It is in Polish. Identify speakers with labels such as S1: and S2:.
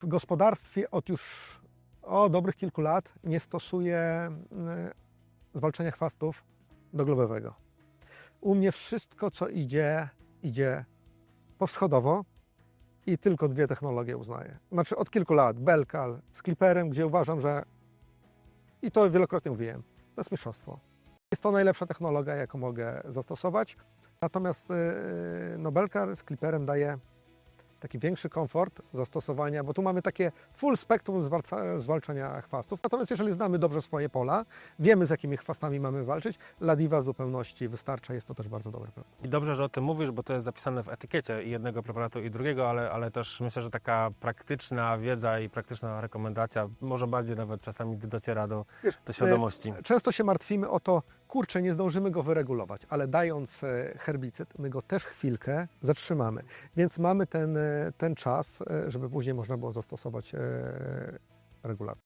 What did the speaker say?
S1: w gospodarstwie od już o dobrych kilku lat nie stosuję y, zwalczania chwastów doglebowego. U mnie wszystko, co idzie, idzie powschodowo i tylko dwie technologie uznaję. Znaczy od kilku lat Belkal z Clipperem, gdzie uważam, że i to wielokrotnie mówiłem, to jest mistrzostwo. Jest to najlepsza technologia, jaką mogę zastosować. Natomiast yy, no, z Clipperem daje taki większy komfort zastosowania, bo tu mamy takie full spektrum zwalczania chwastów. Natomiast jeżeli znamy dobrze swoje pola, wiemy z jakimi chwastami mamy walczyć, Ladiva w zupełności wystarcza. Jest to też bardzo dobry produkt.
S2: I dobrze, że o tym mówisz, bo to jest zapisane w etykiecie i jednego preparatu i drugiego, ale, ale też myślę, że taka praktyczna wiedza i praktyczna rekomendacja może bardziej nawet czasami dociera do,
S1: Wiesz,
S2: do świadomości.
S1: Często się martwimy o to, kurczę, nie zdążymy go wyregulować, ale dając e, herbicyd, my go też chwilkę zatrzymamy. Więc mamy ten, e, ten czas, e, żeby później można było zastosować regulator.